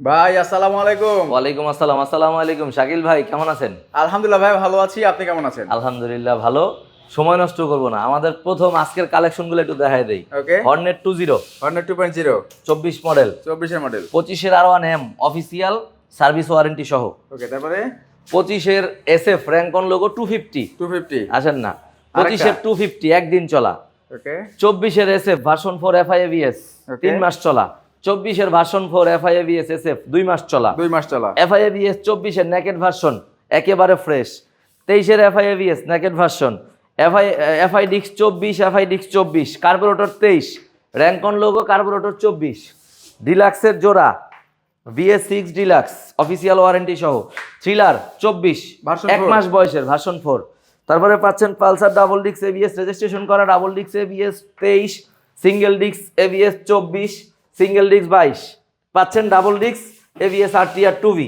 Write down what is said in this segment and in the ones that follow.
ভাই আসসালামু আলাইকুম। ওয়ালাইকুম আসসালাম আসসালামু আলাইকুম। শাকিল ভাই কেমন আছেন? আলহামদুলিল্লাহ ভাই ভালো আছি। আপনি কেমন আছেন? আলহামদুলিল্লাহ ভালো। সময় নষ্ট করব না। আমাদের প্রথম আজকের কালেকশনগুলো একটু দেখাই দেই। Okay Hornet two zero Hornet two point zero চব্বিশ মডেল চব্বিশের মডেল পঁচিশের আর one M official service warranty সহ। ওকে তারপরে? পঁচিশের S F Rancon logo two fifty two fifty আসেন না। পঁচিশের টু ফিফটি একদিন চলা। ওকে চব্বিশের S F version four F I ABS. তিন মাস চলা। চব্বিশের version four F I ABS S F দুই মাস চলা। দুই মাস চলা। এফআইএভিএস চব্বিশের নেকেট ভার্সন একেবারে ফ্রেশ তেইশের FI ABS naked version FI FI ডিক্স চব্বিশ এফআই ডিক্স চব্বিশ কার্বোরেটর তেইশ র্যাঙ্কন লোগো কার্বোরেটর চব্বিশ ডিলাক্সের জোড়া BS six deluxe official warranty সহ থ্রিলার চব্বিশ এক মাস বয়সের ভার্সন ফোর তারপরে পাচ্ছেন পালসার ডাবল ডিক্স এবিএস রেজিস্ট্রেশন করা ডাবল ডিক্স এবিএস তেইশ সিঙ্গেল ডিক্স এবিএস চব্বিশ সিঙ্গেল ডিক্স বাইশ। পাচ্ছেন ডাবল ডিক্স ABS R T R two V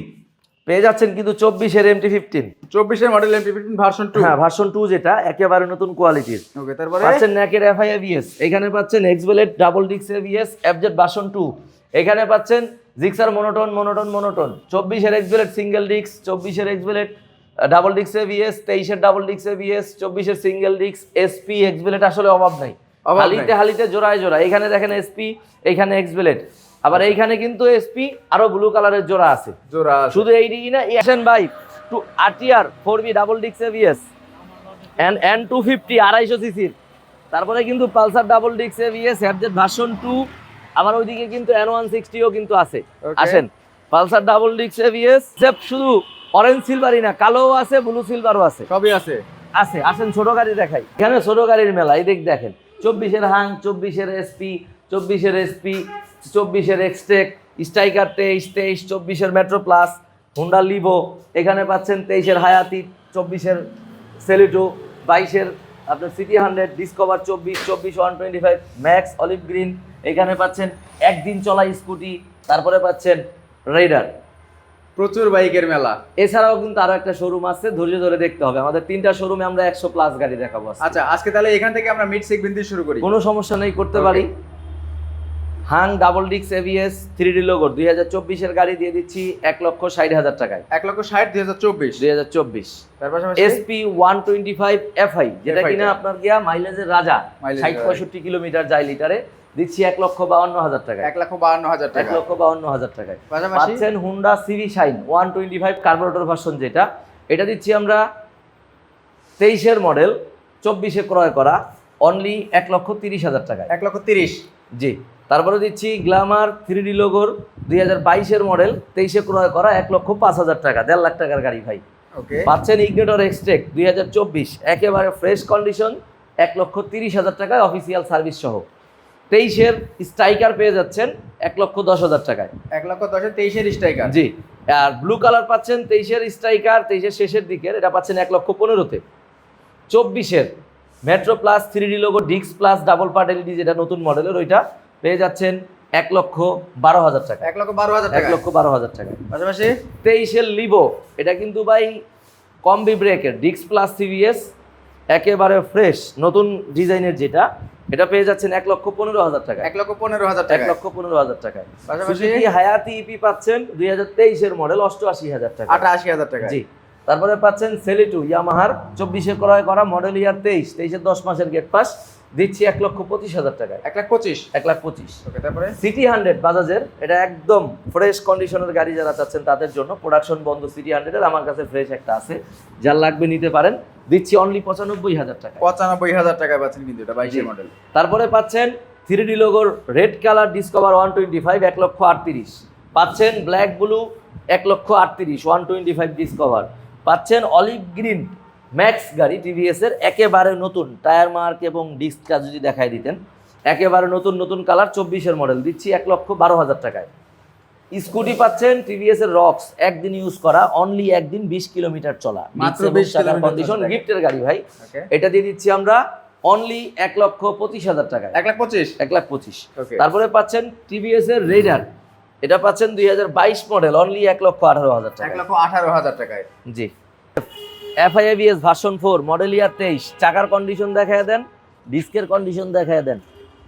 পেয়ে যাচ্ছেন কিন্তু চব্বিশের এমটি ফিফটিন চব্বিশের model MP fifteen version two হ্যাঁ ভার্সন টু যেটা একেবারে নতুন কোয়ালিটির ওকে তারপরে? পাচ্ছেন ন্যাকের এফআই এভিএস এখানে পাচ্ছেন এক্সবেলেট ডাবল ডিক্স এভিএস এফজেড ভার্সন টু এখানে পাচ্ছেন জিক্সার মোনোটন মোনোটন মোনোটন চব্বিশের এক্সবেলেট সিঙ্গেল ডিক্স চব্বিশের এক্সবেলেট ডাবল ডিক্স এভিএস তেইশের ডাবল ডিক্স এভিএস চব্বিশের সিঙ্গেল ডিক্স এসপি এক্সবেলেট আসলে অভাব নাই। হালিতে হালিতে জোড়ায় জোড়া এখানে দেখেন এসপি এখানে এক্সবেলেট আবার এইখানে কিন্তু এসপি আরও ব্লু কালারের জোড়া আছে। জোড়া শুধু এই দিকই না এশন by two RTR four V double ডিক্স ABS N N two fifty আড়াইশো সিসির তারপরে কিন্তু পালসার ডাবল ডিক্স এভিএস এফজেড ভার্সন টু আবার ওইদিকে কিন্তু এন ওয়ান সিক্সটিও কিন্তু আছে। আসেন পালসার ডাবল ডিক্স এভিএস শুধু অরেঞ্জ সিলভারই না কালোও আছে ব্লু সিলভারও আছে। সবই আছে। আছে আসেন ছোট গাড়ি দেখাই। এখানে ছোট গাড়ির মেলা এই দিক দেখেন। চব্বিশের হাং, চব্বিশের এসপি চব্বিশের এসপি চব্বিশের এক্সটেক স্ট্রাইকার তেইশ তেইশ, চব্বিশের মেট্রো প্লাস হুন্ডা লিভো এখানে পাচ্ছেন তেইশের হায়াতি চব্বিশের সেলিটো বাইশের আপনার সিটি হান্ড্রেড ডিসকভার চব্বিশ চব্বিশ one twenty five max olive green এখানে পাচ্ছেন একদিন চলা স্কুটি, তারপরে পাচ্ছেন রাইডার প্রচুর বাইকের মেলা। এছাড়াও কিন্তু আরও একটা শোরুম আছে ধৈর্য ধরে দেখতে হবে। আমাদের তিনটা শোরুমে আমরা একশো প্লাস গাড়ি দেখাবো আচ্ছা আজকে তাহলে এখান থেকে আমরা মিড সেগমেন্ট দিয়ে শুরু করি। কোনো সমস্যা নেই করতে পারি। হাং ডাবল ডিক্স এভিএস থ্রি ডি লোগোর দুই হাজার চব্বিশের গাড়ি দিয়ে দিচ্ছি এক লক্ষ ষাট হাজার টাকায়। এক লক্ষ ষাট দুই হাজার চব্বিশ। দুই হাজার চব্বিশ। SP one twenty five FI যেটা কিনা আপনার গিয়া মাইলেজের রাজা ষাট পঁয়ষট্টি কিলোমিটার যায় লিটারে দিচ্ছি এক লক্ষ বাউন্ন হাজার টাকায়। এক লক্ষ বাহান্ন হাজার টাকা এক টাকা। লক্ষ বাউন্ন হাজার টাকায়। পাচ্ছেন Honda CB Shine one twenty five carburettor version যেটা। এটা দিচ্ছি আমরা তেইশের মডেল চব্বিশে ক্রয় করা অনলি এক লক্ষ তিরিশ হাজার টাকায়। এক লক্ষ তিরিশ। জি। তারপরে দিচ্ছি গ্ল্যামার থ্রি ডি লোগোর দুই হাজার বাইশের মডেল তেইশে ক্রয় করা এক লক্ষ পাঁচ হাজার টাকা দেড় লাখ টাকার গাড়ি ভাই। পাচ্ছেন ইগনেটর এক্সটেক দুই হাজার চব্বিশ একেবারে ফ্রেশ কন্ডিশন এক লক্ষ তিরিশ হাজার টাকায় অফিসিয়াল সার্ভিস সহ। তেইশের স্ট্রাইকার পেয়ে যাচ্ছেন এক লক্ষ দশ হাজার টাকায়। এক লক্ষ দশের তেইশের striker. G R blue colour পাচ্ছেন তেইশের স্ট্রাইকার তেইশের শেষের দিকের এটা পাচ্ছেন এক লক্ষ পনেরোতে। চব্বিশের Metro plus three D logo ডিক্স প্লাস ডাবল পার্ট এলইডি যেটা নতুন মডেলের ওইটা পেয়ে যাচ্ছেন এক লক্ষ বারো হাজার টাকা। এক লক্ষ বারো হাজার এক লক্ষ বারো হাজার টাকা পাশাপাশি? তেইশের লিভো এটা কিন্তু ভাই কম্বি ব্রেকের ডিক্স প্লাস সিভিএস একেবারে ফ্রেশ নতুন ডিজাইনের যেটা। এটা পেয়ে যাচ্ছেন এক লক্ষ পনেরো হাজার টাকা এক লক্ষ পনেরো হাজার এক লক্ষ পনেরো হাজার টাকায়। সুজুকি হায়াতি ইপি পাচ্ছেন দুই হাজার তেইশের মডেল অষ্টআশি হাজার টাকা। আটাশি হাজার টাকা জি। তারপরে পাচ্ছেন সেলিটু ইয়ামাহার চব্বিশে ক্রয় করা মডেল ইয়ার তেইশ তেইশের দশ মাসের গেট পাস দিচ্ছি এক লক্ষ পঁচিশ হাজার টাকায়। এক লাখ পঁচিশ? এক লাখ পঁচিশ। তারপরে? সিটি হান্ড্রেড বাজাজের এটা একদম ফ্রেশ কন্ডিশনের গাড়ি যারা চাচ্ছেন তাদের জন্য প্রোডাকশন বন্ধ সিটি হান্ড্রেডের আমার কাছে ফ্রেশ একটা আছে। যার লাগবে নিতে পারেন। দিচ্ছি অনলি পঁচানব্বই হাজার টাকা। পঁচানব্বই হাজার টাকা পাচ্ছেন কিন্তু এটা বাইশের মডেল তারপরে পাচ্ছেন three D লোগোর red colour Discover one twenty five এক লক্ষ আটত্রিশ। পাচ্ছেন ব্ল্যাক ব্লু এক লক্ষ আটত্রিশ ওয়ান টোয়েন্টি ফাইভ ডিসকভার পাচ্ছেন অলিভ গ্রিন ম্যাক্স গাড়ি টিভিএস এর একেবারে নতুন। টায়ার মার্ক এবং ডিস্কটা যদি দেখাই দিতেন একেবারে নতুন নতুন কালার চব্বিশের মডেল দিচ্ছি এক লক্ষ বারো হাজার টাকায়। স্কুটি পাচ্ছেন টিভিএস এর রক্স একদিন ইউজ করা অনলি একদিন বিশ কিলোমিটার চলা। মাত্র 20 কিলোমিটার কন্ডিশন। গিফটের গাড়ি ভাই। এটা দিয়ে দিচ্ছি আমরা অনলি এক লক্ষ পঁচিশ হাজার টাকায়। এক লাখ পঁচিশ? এক লাখ পঁচিশ। তারপরে পাচ্ছেন টিভিএস এর রেডার এটা পাচ্ছেন দুই হাজার বাইশ মডেল অনলি এক লক্ষ আঠারো হাজার এক লক্ষ আঠারো হাজার টাকায়। জি। FI ABS version four model year তেইশ। চাকার কন্ডিশন দেখায় দেন ডিস্কের কন্ডিশন দেখায় দেন।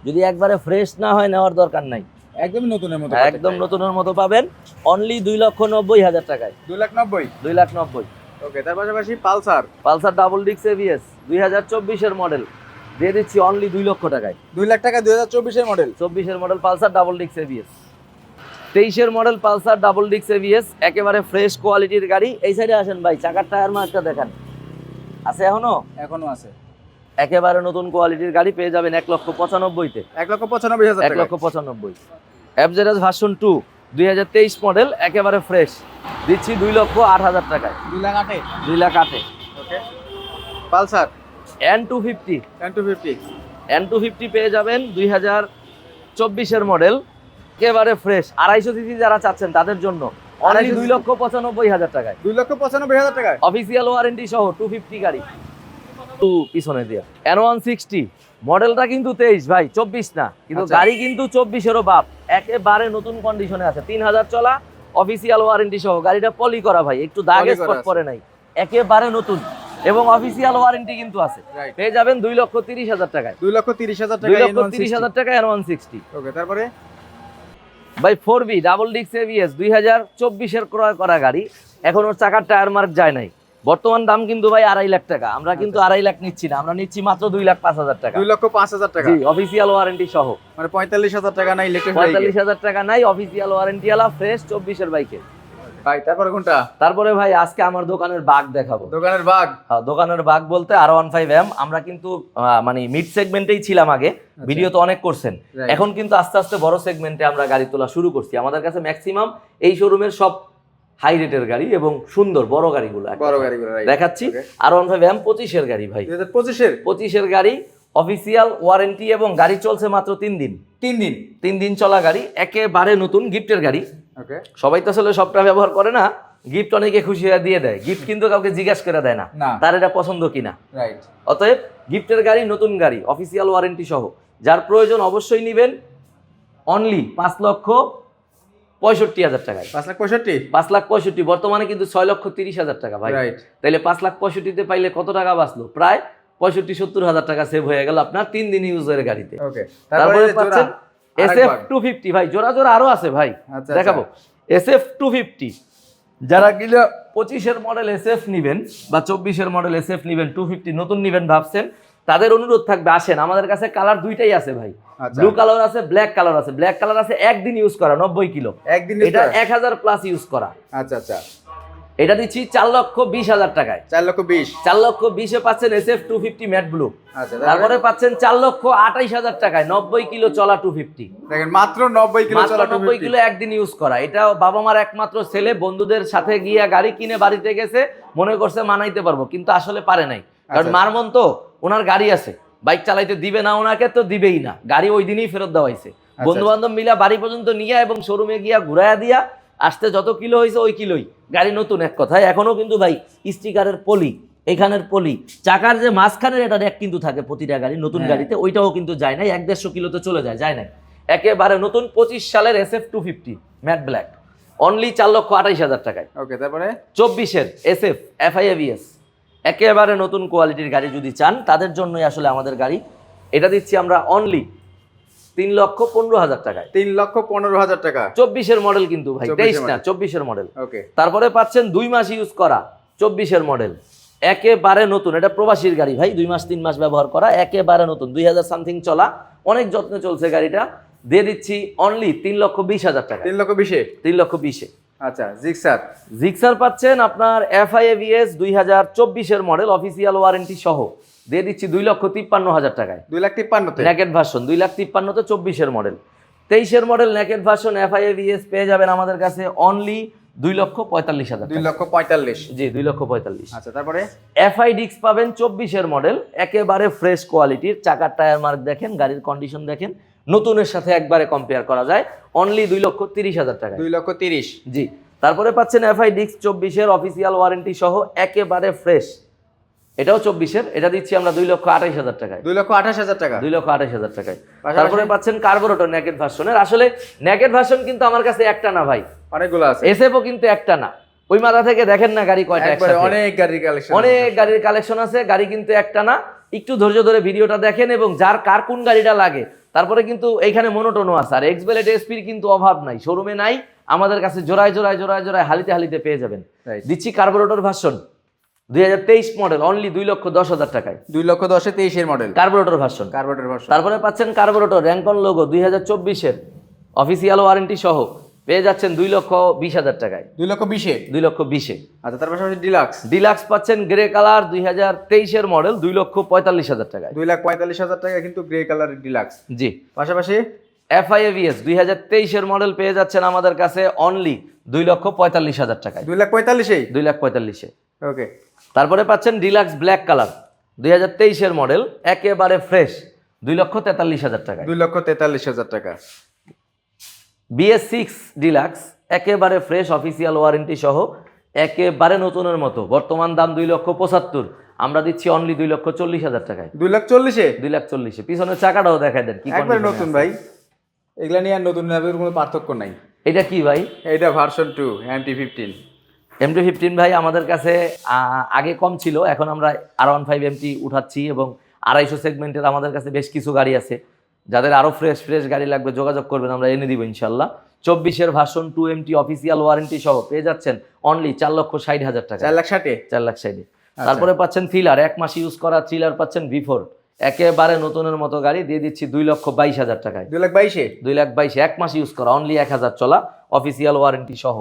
যদি একবারে ফ্রেশ না হয় নেওয়ার দরকার নাই। একদমই নতুনের মতো একদম নতুনের মতো পাবেন। অনলি দুই লক্ষ নব্বই হাজার টাকায়। দুই লাখ নব্বই? দুই লাখ নব্বই। ওকে তার পাশাপাশি পালসার। পালসার ডাবল ডিক্স এভিএস দুই হাজার চব্বিশের মডেল দিয়ে দিচ্ছি অনলি দুই লক্ষ টাকায়। দুই লাখ টাকা দুই হাজার চব্বিশের মডেল চব্বিশের মডেল পালসার ডাবল ডিক্স এভিএস তেইশের মডেল পালসার ডাবল ডিক্স এভিএস একেবারে ফ্রেশ কোয়ালিটির গাড়ি। এই সাইডে আসেন ভাই চাকার টায়ার মার্কটা দেখান। আছে এখনও? এখনও আছে। একেবারে নতুন কোয়ালিটির গাড়ি পেয়ে যাবেন এক লক্ষ পঁচানব্বইতে। এক লক্ষ পঁচানব্বই হাজার এক লক্ষ পঁচানব্বই। অ্যাবজেরাস ভার্সন টু দুই হাজার তেইশ মডেল একেবারে ফ্রেশ দিচ্ছি দুই লক্ষ আট হাজার টাকায়। দুই লাখ আটে দুই লাখ আটে okay. Pulsar? N two fifty N two fifty N two fifty পেয়ে যাবেন দুই হাজার চব্বিশের মডেল একেবারে ফ্রেশ আড়াইশো সিসি যারা চাচ্ছেন তাদের জন্য অনলি 250 দুই লক্ষ পঁচানব্বই হাজার টাকায়। দুই লক্ষ পঁচানব্বই হাজার টাকায়? অফিসিয়াল ওয়ারেন্টি সহ টু ফিফটি গাড়ি। টু পিছনে দিয়ে। এন ওয়ান সিক্সটি মডেলটা কিন্তু তেইশ ভাই চব্বিশ না। কিন্তু আচ্ছা। গাড়ি কিন্তু চব্বিশেরও বাপ একেবারে নতুন কন্ডিশনে আছে। তিন হাজার চলা অফিসিয়াল ওয়ারেন্টি সহ গাড়িটা পলি করা ভাই একটু দাগ স্পট। পরে নাই। একেবারে নতুন। এবং অফিসিয়াল ওয়ারেন্টি কিন্তু আছে। পেয়ে যাবেন দুই লক্ষ তিরিশ হাজার টাকায়। দুই লক্ষ তিরিশ হাজার দুই টাকা লক্ষ তিরিশ হাজার টাকা এন ওয়ান সিক্সটি ওকে তারপরে? ভাই ফোর বি ডাবল ডিক্স এভিএস দুই হাজার চব্বিশের ক্রয় করা গাড়ি। এখন ওর চাকার টায়ার মার্ক যায় নাই। বর্তমান দাম কিন্তু ভাই আড়াই লাখ টাকা। আমরা কিন্তু আড়াই লাখ নিচ্ছি না আমরা নিচ্ছি মাত্র দুই লাখ পাঁচ হাজার টাকা। দুই লক্ষ পাঁচ হাজার টাকা। অফিসিয়াল ওয়ারেন্টি সহ। মানে পঁয়তাল্লিশ হাজার টাকা না ইলেকট্রিক পঁয়তাল্লিশ হাজার টাকা নাই অফিসিয়াল ওয়ারেন্টি আলা ফ্রেশ চব্বিশের বাইকে ভাই তারপরে কোনটা? তারপরে ভাই আজকে আমার দোকানের বাঘ দেখাবো। দোকানের বাঘ? হ্যাঁ, দোকানের বাঘ বলতে আর ওয়ান ফাইভ এম আমরা কিন্তু মানে মিড সেগমেন্টেই ছিলাম আগে। ভিডিও তো অনেক করছেন। এখন কিন্তু আস্তে আস্তে বড় সেগমেন্টে আমরা গাড়ি তোলা শুরু করছি। আমাদের কাছে ম্যাক্সিমাম এই শোরুমের সব হাই রেটের গাড়ি এবং সুন্দর বড় গাড়িগুলো। বড় গাড়িগুলো দেখাচ্ছি। আর ওয়ান ফাইভ এম পঁচিশের গাড়ি ভাই। পঁচিশের? পঁচিশের গাড়ি অফিসিয়াল ওয়ারেন্টি এবং গাড়ি চলছে মাত্র তিন দিন। তিন দিন? তিন দিন চলা গাড়ি একেবারে নতুন গিফটের গাড়ি। সবাই তো আসলে সবটা ব্যবহার করে না গিফট অনেকে খুশি হয়ে দিয়ে দেয়। গিফট কিন্তু কাউকে জিজ্ঞাসা করে দেয় না না। তার এটা পছন্দ কিনা। রাইট অতএব গিফটের গাড়ি নতুন গাড়ি অফিসিয়াল ওয়ারেন্টি সহ। যার প্রয়োজন অবশ্যই নেবেন অনলি পাঁচ লক্ষ পঁয়ষট্টি হাজার টাকায়। পাঁচ লাখ পঁয়ষট্টি? পাঁচ লাখ পঁয়ষট্টি বর্তমানে কিন্তু ছয় লক্ষ তিরিশ হাজার টাকা ভাই। তাইলে পাঁচ লাখ পঁয়ষট্টিতে পাইলে কত টাকা বাঁচলো? প্রায় পঁয়ষট্টি সত্তর হাজার টাকা সেভ হয়ে গেল আপনার তিন দিন ইউজের গাড়িতে। তারপরে পাচ্ছেন এস এফ টু ফিফটি ভাই জোড়া জোড়া আরও আছে ভাই। আচ্ছা, দেখাবো। এস এফ টু ফিফটি যারা কিনা পঁচিশের মডেল এস এফ নিবেন বা চব্বিশের মডেল এস এফ নিবেন টু ফিফটি নতুন নিবেন ভাবছেন তাদের অনুরোধ থাকবে আসেন। আমাদের কাছে কালার দুইটাই আছে ভাই। আচ্ছা। ব্লু কালার আছে ব্ল্যাক কালার আছে। ব্ল্যাক কালার আছে একদিন ইউজ করা নব্বই কিলো। একদিন এটা এক হাজার প্লাস ইউজ করা। আচ্ছা আচ্ছা। এটা দিচ্ছি চার লক্ষ বিশ হাজার টাকায়। চার লক্ষ বিশ? চার লক্ষ বিশে পাচ্ছেন S F two fifty matte blue আচ্ছা তারপরে পাচ্ছেন চার লক্ষ আঠাইশ হাজার টাকায় নব্বই কিলো চলা টু ফিফটি দেখেন মাত্র নব্বই কিলো মাত্র চলা নব্বই কিলো একদিন ইউজ করা। এটা বাবা মার একমাত্র ছেলে বন্ধুদের সাথে গিয়ে গাড়ি কিনে বাড়িতে গেছে মনে করছে মানাইতে পারব কিন্তু আসলে পারে নাই। কারণ আচ্ছা। মার মন তো ওনার গাড়ি আছে। বাইক চালাইতে দিবে না ওনাকে তো দিবেই না। গাড়ি ওই দিনই ফেরত দেওয়া হয়েছে। বন্ধু বান্ধব মিলা বাড়ি পর্যন্ত নিয়ে এবং শোরুমে গিয়া ঘুরাইয়া দিয়া আসতে যত কিলো হয়েছে ওই কিলোই। গাড়ি নতুন এক কথায়। এখনও কিন্তু ভাই স্টিকারের পলি এখানের পলি। চাকার যে মাঝখানের এটা র্যাক কিন্তু থাকে প্রতিটা গাড়ি নতুন হ্যাঁ। গাড়িতে। ওইটাও কিন্তু যায় না এক দেড়শো কিলোতে চলে যায় যায় না একেবারে নতুন পঁচিশ সালের S F two fifty matte black only চার লক্ষ আঠাইশ হাজার টাকায়। ওকে তারপরে? চব্বিশের এস এফ এফআইএভিএস একেবারে নতুন কোয়ালিটির গাড়ি যদি চান তাদের জন্যই আসলে আমাদের গাড়ি। এটা দিচ্ছি আমরা অনলি তিন লক্ষ পনেরো হাজার টাকায়। তিন লক্ষ পনেরো হাজার টাকা। চব্বিশের মডেল কিন্তু ভাই তেইশ না চব্বিশের মডেল ওকে তারপরে পাচ্ছেন দুই মাস ইউজ করা চব্বিশের মডেল একেবারে নতুন এটা প্রবাসীর গাড়ি ভাই দুই মাস তিন মাস ব্যবহার করা একেবারে নতুন দুই হাজার সামথিং চলা। অনেক যত্নে চলছে গাড়িটা। দিয়ে দিচ্ছি অনলি তিন লক্ষ বিশ হাজার টাকা তিন লক্ষ বিশে? তিন লক্ষ বিশে। আচ্ছা জিক্সার জিক্সার পাচ্ছেন আপনার এফআইএভিএস দুই হাজার চব্বিশের মডেল অফিসিয়াল ওয়ারেন্টি সহ। দিয়ে দিচ্ছি দুই লক্ষ তিপ্পান্ন হাজার টাকায়। দুই লাখ তিপ্পান্নতে? ন্যাকেট ভার্সন দুই লাখ তিপ্পান্নতে চব্বিশের মডেল তেইশের মডেল ন্যাকেট ভার্সন এফআইএভিএস পেয়ে যাবেন আমাদের কাছে অনলি দুই লক্ষ পঁয়তাল্লিশ হাজার দুই লক্ষ পঁয়তাল্লিশ। জি দুই লক্ষ পঁয়তাল্লিশ। আচ্ছা তারপরে? এফআই ডিক্স পাবেন চব্বিশের মডেল একেবারে ফ্রেশ কোয়ালিটির চাকার টায়ার মার্ক দেখেন গাড়ির কন্ডিশন দেখেন। নতুনের সাথে একবারে কম্পেয়ার করা যায়। অনলি দুই লক্ষ তিরিশ হাজার টাকা দুই লক্ষ তিরিশ। জি। তারপরে পাচ্ছেন এফআই ডিক্স চব্বিশের অফিসিয়াল ওয়ারেন্টি সহ একেবারে ফ্রেশ এটাও চব্বিশের এটা দিচ্ছি আমরা দুই লক্ষ আঠাইশ হাজার টাকায়। দুই লক্ষ আঠাশ হাজার টাকা। দুই লক্ষ আঠাইশ হাজার টাকায়। তারপরে পাচ্ছেন কার্বোরেটর নেকেট ভার্সনের আসলে নেকেট ভার্সন কিন্তু আমার কাছে একটা না ভাই। অনেকগুলো আছে। এসএফও কিন্তু একটা না। ওই মাথা থেকে দেখেন না গাড়ি কয়টা একবারে একসাথে। অনেক গাড়ির কালেকশন অনেক গাড়ির কালেকশন আছে গাড়ি কিন্তু একটা না। একটু ধৈর্য ধরে ভিডিওটা দেখেন এবং যার কার কোন গাড়িটা লাগে তারপরে কিন্তু এইখানে মনোটোনও আছে। আর এক্স বেলেট এসপির কিন্তু অভাব নাই শোরুমে নাই আমাদের কাছে জোড়ায় জোড়ায় জোড়ায় জোড়ায় হালিতে হালিতে পেয়ে যাবেন. দিচ্ছি কার্বোরেটর ভার্সন দুই হাজার তেইশ মডেল অনলি দুই লক্ষ দশ হাজার টাকায়। দুই লক্ষ দশে তেইশের model carburettor version carburettor version তারপরে পাচ্ছেন কার্বোরেটর র্যাঙ্কন লোগো দুই হাজার চব্বিশের অফিসিয়াল ওয়ারেন্টি সহ। পেয়ে যাচ্ছেন দুই লক্ষ বিশ হাজার টাকায়। দুই লক্ষ বিশে? দুই লক্ষ বিশে। আচ্ছা তার পাশাপাশি ডিলাক্স? ডিলাক্স পাচ্ছেন গ্রে কালার দুই হাজার তেইশের মডেল দুই লক্ষ পঁয়তাল্লিশ হাজার টাকায়। দুই লাখ পঁয়তাল্লিশ হাজার টাকা কিন্তু গ্রে কালারের ডিলাক্স। জি। পাশাপাশি? এফআইএভিএস দুই হাজার তেইশের মডেল পেয়ে যাচ্ছেন আমাদের কাছে অনলি দুই লক্ষ পঁয়তাল্লিশ হাজার টাকায়। দুই লাখ পঁয়তাল্লিশেই দুই লাখ পঁয়তাল্লিশে। ওকে। তারপরে পাচ্ছেন ডিলাক্স ব্ল্যাক কালার দুই হাজার তেইশের মডেল একেবারে ফ্রেশ দুই লক্ষ তেতাল্লিশ হাজার টাকা দুই লক্ষ তেতাল্লিশ হাজার টাকা। বিএস সিক্স ডিলাক্স একেবারে ফ্রেশ অফিসিয়াল ওয়ারেন্টি সহ একেবারে নতুনের মতো। বর্তমান দাম দুই লক্ষ পঁচাত্তর। আমরা দিচ্ছি অনলি দুই লক্ষ চল্লিশ হাজার টাকায়। দুই লাখ চল্লিশে? দুই লাখ চল্লিশে। পিছনের চাকাটাও দেখায় দেন কি একবারে নতুন ভাই। এগুলা নিয়ে আর নতুন নেবের কোনো পার্থক্য নাই। এটা কি ভাই? এটা version two MT fifteen MT fifteen ভাই আমাদের কাছে আগে কম ছিল। এখন আমরা আর ওয়ান ফাইভ এমটি উঠাচ্ছি এবং আড়াইশো সেগমেন্টের আমাদের কাছে বেশ কিছু গাড়ি আছে। যাদের আরও ফ্রেশ ফ্রেশ গাড়ি লাগবে যোগাযোগ করবেন আমরা এনে দিব ইনশাল্লাহ। চব্বিশের version two MT official warranty সহ পেয়ে যাচ্ছেন অনলি চার লক্ষ ষাট হাজার টাকা। চার লাখ ষাটে? চার লাখ ষাটে। তারপরে পাচ্ছেন থ্রিলার এক মাস ইউজ করা থ্রিলার পাচ্ছেন বিফোর একেবারে নতুনের মতো গাড়ি দিয়ে দিচ্ছি দুই লক্ষ বাইশ হাজার টাকায়। দুই লাখ বাইশে? দুই লাখ বাইশে এক মাস ইউজ করা অনলি এক হাজার চলা অফিসিয়াল ওয়ারেন্টি সহ।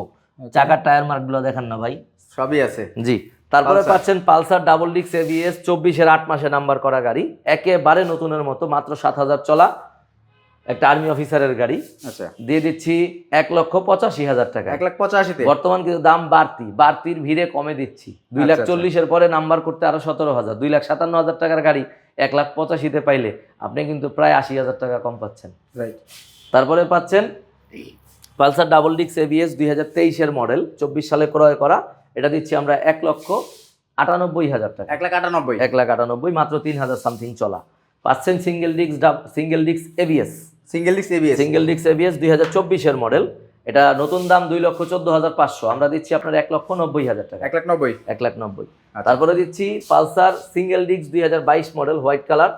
চাকার টায়ার মার্কগুলো দেখান না ভাই। সবই আছে? জি। তারপরে পাচ্ছেন পালসার ডাবল ডিক্স এবিএস চব্বিশের আট মাসে নাম্বার করা গাড়ি। একেবারে নতুনের মতো মাত্র সাত হাজার চলা একটা আর্মি অফিসারের গাড়ি। আচ্ছা। দিয়ে দিচ্ছি এক লক্ষ পঁচাশি হাজার টাকা। এক লাখ পঁচাশিতে? বর্তমান কিন্তু দাম বাড়তি বাড়তির ভিড়ে কমে দিচ্ছি। দুই লাখ আচ্ছা, আচ্ছা। চল্লিশের পরে নাম্বার করতে আরও সতেরো হাজার। দুই লাখ সাতান্ন হাজার টাকার গাড়ি এক লাখ পঁচাশিতে পাইলে আপনি কিন্তু প্রায় আশি হাজার টাকা কম পাচ্ছেন। রাইট তারপরে পাচ্ছেন পালসার ডাবল ডিক্স এবিএস দুই হাজার তেইশের মডেল চব্বিশ সালে ক্রয় করা। এটা দিচ্ছি আমরা এক লক্ষ আটানব্বই হাজার টাকা। এক লাখ আটানব্বই। এক লাখ আটানব্বই মাত্র তিন হাজার সামথিং চলা। পাচ্ছেন সিঙ্গেল ডিক্স সিঙ্গেল ডিক্স ABS single disc ABS single ডিক্স এবিএস দুই হাজার চব্বিশের মডেল এটা নতুন দাম দুই লক্ষ চোদ্দ হাজার পাঁচশো। আমরা দিচ্ছি আপনার এক লক্ষ নব্বই হাজার টাকা। এক লাখ নব্বই। এক লাখ নব্বই। আচ্ছা। তারপরে দিচ্ছি পালসার সিঙ্গেল ডিক্স দুই হাজার বাইশ মডেল হোয়াইট কালার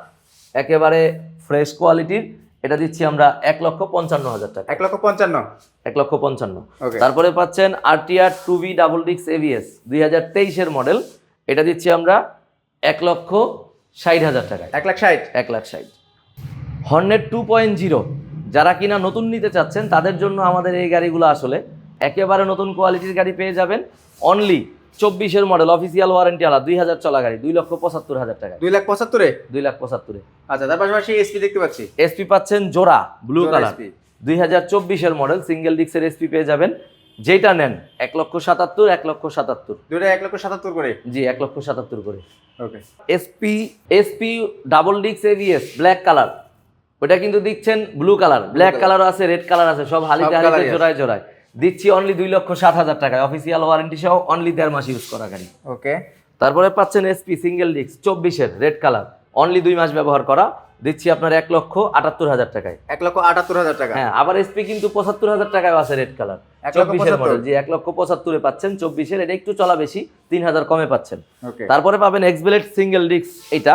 একেবারে ফ্রেশ কোয়ালিটির এটা দিচ্ছি আমরা এক লক্ষ পঞ্চান্ন হাজার টাকা। এক লক্ষ পঞ্চান্ন। এক লক্ষ পঞ্চান্ন। তারপরে পাচ্ছেন আরটিআর টু বি ডাবল ডিক্স এভিএস দুই হাজার তেইশের মডেল এটা দিচ্ছি আমরা এক লক্ষ ষাট হাজার টাকা এক লাখ ষাট। এক লাখ ষাট। হর্নেট টু পয়েন্ট জিরো যারা কিনা নতুন নিতে চাচ্ছেন তাদের জন্য আমাদের এই গাড়িগুলো আসলে একেবারে নতুন কোয়ালিটির গাড়ি পেয়ে যাবেন। অনলি চব্বিশের মডেল অফিসিয়াল ওয়ারেন্টি আলা দুই হাজার চলা গাড়ি দুই লক্ষ পঁচাত্তর হাজার টাকা। দুই লাখ পঁচাত্তরে? দুই লাখ পঁচাত্তরে। আচ্ছা তার পাশাপাশি এসপি দেখতে পাচ্ছি। এসপি পাচ্ছেন জোড়া ব্লু কালার দুই হাজার চব্বিশের মডেল সিঙ্গেল ডিক্সের এসপি পেয়ে যাবেন। যেটা নেন এক লক্ষ সাতাত্তর এক লক্ষ সাতাত্তর। দুইটা এক লক্ষ সাতাত্তর করে? জি এক লক্ষ সাতাত্তর করে। ওকে। এসপি এসপি ডাবল ডিক্স এভিএস ব্ল্যাক কালার ওটা কিন্তু দিচ্ছেন ব্লু কালার ব্ল্যাক কালারও আছে রেড কালার আছে সব হালিতে হালিতে জোড়ায় জোড়ায়। দিচ্ছি অনলি দুই লক্ষ সাত হাজার টাকায়। অফিসিয়াল ওয়ারেন্টি সহ অনলি দেড় মাস ইউজ করা গাড়ি। ওকে তারপরে পাচ্ছেন এসপি সিঙ্গেল ডিক্স চব্বিশের রেড কালার অনলি দুই মাস ব্যবহার করা। দিচ্ছি আপনার এক লক্ষ আটাত্তর হাজার টাকায়। এক লক্ষ আটাত্তর হাজার টাকা। হ্যাঁ আবার এসপি কিন্তু পঁচাত্তর হাজার টাকায় আছে রেড কালার চব্বিশের মডেল জি এক লক্ষ পঁচাত্তরে পাচ্ছেন চব্বিশের। এটা একটু চলা বেশি তিন হাজার কমে পাচ্ছেন। তারপরে পাবেন এক্সবেলেট সিঙ্গেল ডিক্স এটা।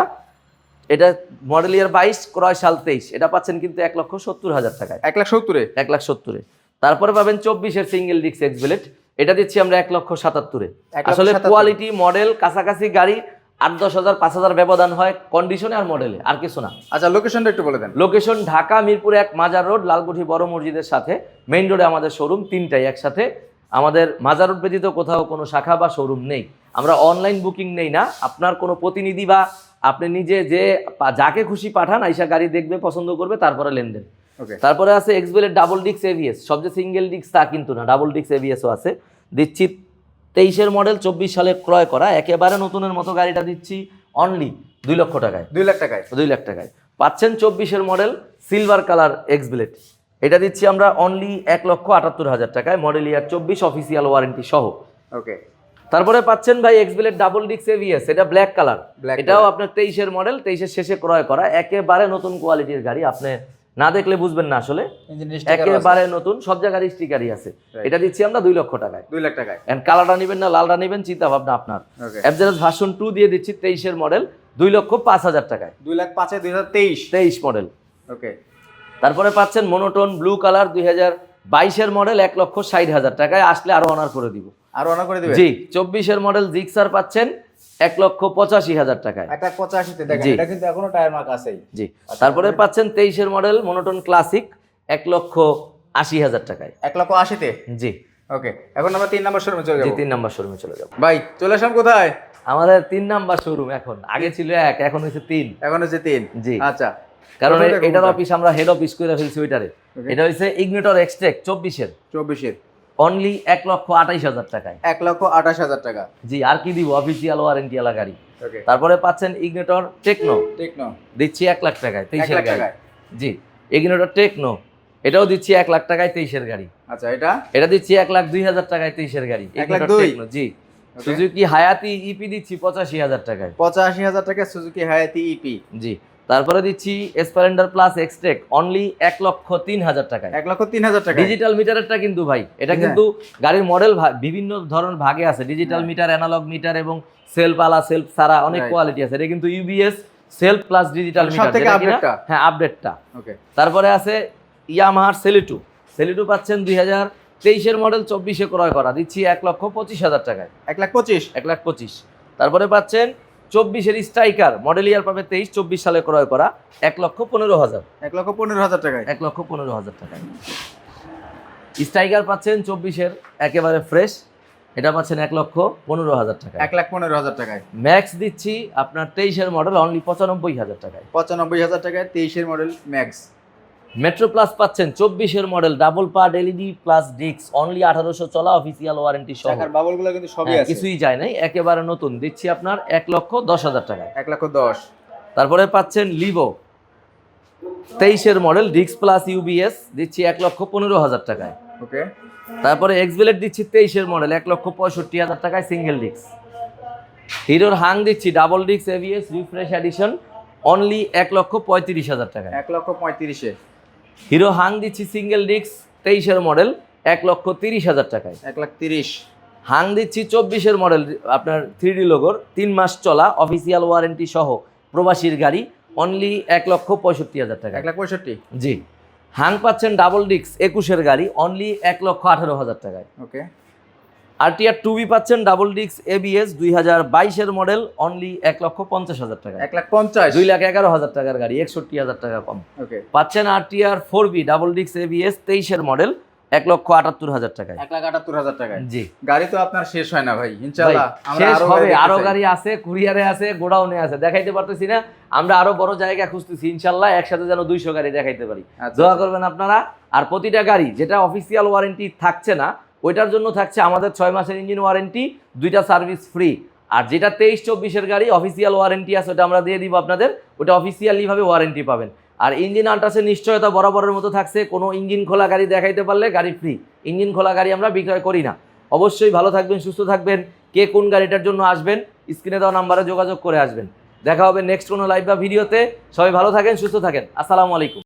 এটা মডেল ইয়ার বাইশ ক্রয় সাল তেইশ। এটা পাচ্ছেন কিন্তু এক লক্ষ সত্তর হাজার টাকায়। এক লাখ সত্তরে। এক লাখ সত্তরে। তারপরে পাবেন চব্বিশের সিঙ্গেল ডিক্স এক্সবেলেট এটা দিচ্ছি আমরা এক লক্ষ সাতাত্তরে। আসলে কোয়ালিটি মডেল কাছাকাছি গাড়ি আট দশ হাজার পাঁচ হাজার ব্যবধান হয় কন্ডিশনে আর মডেলে আর কিছু না। আচ্ছা লোকেশনটা একটু বলে দেন। লোকেশন ঢাকা মিরপুর এক মাজার রোড লালকুঠি বড় মসজিদের সাথে। মেইন রোডে আমাদের শোরুম তিনটাই একসাথে। আমাদের মাজার রোড ব্যতীত কোথাও কোনো শাখা বা শোরুম নেই। আমরা অনলাইন বুকিং নেই না। আপনার কোনো প্রতিনিধি বা আপনি নিজে যে যাকে খুশি পাঠান আইসা গাড়ি দেখবে পছন্দ করবে তারপরে লেনদেন। তারপরে আছে এক্সবেলের ডাবল ডিক্স এভিএস সবচেয়ে সিঙ্গেল ডিক্স তা কিন্তু না ডাবল ডিক্স এভিএসও আছে। দিচ্ছি তেইশের মডেল চব্বিশ সালে ক্রয় করা। একেবারে নতুনের মতো গাড়িটা দিচ্ছি অনলি দুই লক্ষ টাকায়। দুই লাখ টাকায়। দুই লাখ টাকায়। পাচ্ছেন চব্বিশের model silver colour X blade এটা দিচ্ছি আমরা অনলি এক লক্ষ আটাত্তর হাজার টাকায়। মডেল ইয়ার চব্বিশ অফিসিয়াল ওয়ারেন্টি সহ। ওকে তারপরে পাচ্ছেন ভাই এক্স ব্লেড ডাবল ডিক্স এভিএস এটা ব্ল্যাক কালার এটাও আপনার তেইশের মডেল তেইশের শেষে ক্রয় করা। একেবারে নতুন কোয়ালিটির গাড়ি। আপনি না দেখলে বুঝবেন না আসলে। একেবারে নতুন সব জায়গার স্টিকারই আছে। এটা দিচ্ছি আমরা দুই লক্ষ টাকায়। দুই লাখ টাকায়। এন্ড কালারটা নেবেন না লালটা নেবেন চিন্তা ভাবনা আপনার ওকে ভার্সন টু দিয়ে দিচ্ছি তেইশের মডেল দুই লক্ষ পাঁচ হাজার টাকায়। দুই লাখ পাঁচে দুই হাজার তেইশ। তেইশ মডেল ওকে তারপরে পাচ্ছেন মনোটোন ব্লু কালার দুই হাজার বাইশের মডেল এক লক্ষ ষাট হাজার টাকায়। আসলে আরও অনার করে দিব। আরও অনার করে দিব? জি চব্বিশের মডেল জিক্সার পাচ্ছেন। এক লক্ষ পঁচাশি হাজার টাকায়। একটা পঁচাশিতে দেখেন এটা কিন্তু এখনও টায়ার মার্ক আছেই। জি। তারপরে পাচ্ছেন তেইশের মডেল মনোটোন ক্লাসিক এক লক্ষ আশি হাজার টাকায়। এক লক্ষ আশিতে? জি। ওকে এখন আমরা তিন নম্বর শোরুমে চলে যাব। তিন নাম্বার শোরুমে চলে যাব। ভাই চলে আসলাম কোথায়? আমাদের তিন নাম্বার শোরুম এখন। আগে ছিল এক এখন হচ্ছে তিন। এখন হচ্ছে তিন। জি। আচ্ছা। কারণ এটার অফিস আমরা হেড অফিস করে ফেলছি ওইটারে। এটা হচ্ছে ইগনিটর এক্সট্রেক চব্বিশের। চব্বিশের। অনলি এক লক্ষ আঠাইশ হাজার টাকায়। এক লক্ষ আঠাশ হাজার টাকা। জি আর কি দিব? অফিসিয়াল ওয়ারেন্টি আলা গাড়ি। তারপরে পাচ্ছেন ইগনিটর টেকনো টেকনো দিচ্ছি এক লাখ টাকায় তেইশের গাড়ি। জি ইগনিটর টেকনো এটাও দিচ্ছি এক লাখ টাকায় তেইশের গাড়ি। আচ্ছা এটা? এটা দিচ্ছি এক লাখ দুই হাজার টাকায় তেইশের গাড়ি। এক লাখ দুই? জি। সুজুকি হায়াতি ইপি দিচ্ছি পঁচাশি হাজার টাকায়। পঁচাশি হাজার টাকা সুজুকি হায়াতি ইপি জি। তারপরে দিচ্ছি স্প্লেন্ডার প্লাস এক্সট্রেক অনলি এক লক্ষ তিন হাজার টাকায়। এক লক্ষ তিন হাজার টাকা ডিজিটাল মিটারেরটা কিন্তু ভাই এটা হ্যাঁ। কিন্তু গাড়ির মডেল বিভিন্ন ধরনের ভাগে আছে। ডিজিটাল। মিটার অ্যানালগ মিটার এবং সেলফ আলা সেলফ সারা অনেক কোয়ালিটি আছে। এটা কিন্তু UBS self plus digital meter? হ্যাঁ আপডেটটা ওকে তারপরে আছে ইয়ামাহার সেলিটু সেলিটু পাচ্ছেন দুই হাজার তেইশের মডেল চব্বিশে ক্রয় করা। দিচ্ছি এক লক্ষ পঁচিশ হাজার টাকায়। এক লাখ পঁচিশ। এক লাখ পঁচিশ। তারপরে পাচ্ছেন চব্বিশের স্ট্রাইকার মডেল ইয়ার পাবে তেইশ চব্বিশ সালে ক্রয় করা এক লক্ষ পনেরো হাজার। এক লক্ষ পনেরো হাজার টাকায়। এক লক্ষ পনেরো হাজার টাকায়। স্ট্রাইকার পাচ্ছেন চব্বিশের একেবারে ফ্রেশ এটা পাচ্ছেন এক লক্ষ পনেরো হাজার টাকা এক লাখ পনেরো হাজার টাকায়। ম্যাক্স দিচ্ছি আপনার তেইশের মডেল অনলি পঁচানব্বই হাজার টাকায়। পঁচানব্বই হাজার টাকায় তেইশের মডেল ম্যাক্স মেট্রো প্লাস পাচ্ছেন চব্বিশের model double part LED plus ডিক্স অনলি আঠারোশো চলা অফিসিয়াল ওয়ারেন্টি সহ। বাবলগুলো কিন্তু সবই হ্যাঁ, আছে। কিছুই যায় নাই একেবারে নতুন। দিচ্ছি আপনার এক লক্ষ দশ হাজার টাকা এক লক্ষ দশ। তারপরে পাচ্ছেন লিভো তেইশের মডেল ডিক্স প্লাস ইউবিএস দিচ্ছি এক লক্ষ পনেরো হাজার টাকায়। ওকে। তারপরে এক্সবেলেট দিচ্ছি তেইশের মডেল এক লক্ষ পঁয়ষট্টি হাজার টাকায় সিঙ্গেল ডিক্স হিরোর হাং দিচ্ছি ডাবল ডিক্স এভিএস রিফ্রেশ এডিশন অনলি এক লক্ষ পঁয়ত্রিশ হাজার টাকা এক লক্ষ পঁয়ত্রিশে। হিরো হাং দিচ্ছি সিঙ্গেল ডিক্স তেইশের মডেল এক লক্ষ তিরিশ হাজার টাকায়। এক লাখ তিরিশ। হাং দিচ্ছি চব্বিশের মডেল আপনার থ্রি ডি লোগোর তিন মাস চলা অফিসিয়াল ওয়ারেন্টি সহ প্রবাসীর গাড়ি অনলি এক লক্ষ পঁয়ষট্টি হাজার টাকা এক লাখ পঁয়ষট্টি? জি। হাং পাচ্ছেন ডাবল ডিক্স একুশের গাড়ি অনলি এক লক্ষ আঠারো হাজার টাকায়। ওকে আরটিআর টু বি পাচ্ছেন ডাবল ডিক্স এবিএস দুই হাজার বাইশের মডেল অনলি এক লক্ষ পঞ্চাশ হাজার টাকা। এক লাখ পঞ্চাশ। দুই লাখ এগারো হাজার টাকার গাড়ি একষট্টি হাজার টাকা কম। পাচ্ছেন আরটিআর ফোর বি ডাবল ডিক্স এবিএস তেইশের মডেল এক লক্ষ আটাত্তর হাজার টাকায়। এক লাখ আটাত্তর হাজার টাকায়। জি। গাড়ি তো আপনার শেষ হয় না ভাই ইনশাল্লাহ শেষ আরও হবে আরও গাড়ি আছে কুরিয়ারে আছে গোডাউনে আছে দেখাইতে পারতেছি না। আমরা আরও বড় জায়গা খুঁজতেছি ইনশাল্লাহ একসাথে যেন দুইশো গাড়ি দেখাইতে পারি। আচ্ছা, দোয়া আচ্ছা। করবেন আপনারা। আর প্রতিটা গাড়ি যেটা অফিসিয়াল ওয়ারেন্টি থাকছে না ওইটার জন্য থাকছে আমাদের ছয় মাসের ইঞ্জিন ওয়ারেন্টি দুইটা সার্ভিস ফ্রি আর যেটা তেইশ চব্বিশের গাড়ি অফিসিয়াল ওয়ারেন্টি আছে, ওটা আমরা দিয়ে দিব আপনাদের। ওটা অফিসিয়ালি ভাবে ওয়ারেন্টি পাবেন। আর ইঞ্জিন আল্ট্রাসের নিশ্চয়তা বরাবরের মতো থাকছে, কোনো ইঞ্জিন খোলা গাড়ি দেখাইতে পারলে গাড়ি ফ্রি ইঞ্জিন খোলা গাড়ি আমরা বিক্রয় করি না। অবশ্যই ভালো থাকবেন, সুস্থ থাকবেন। কে কোন গাড়িটার জন্য আসবেন স্ক্রিনে দেওয়া নাম্বারে যোগাযোগ করে আসবেন। দেখা হবে নেক্সট কোনো লাইভ বা ভিডিওতে সবাই ভালো থাকেন, সুস্থ থাকেন। আসসালামু আলাইকুম।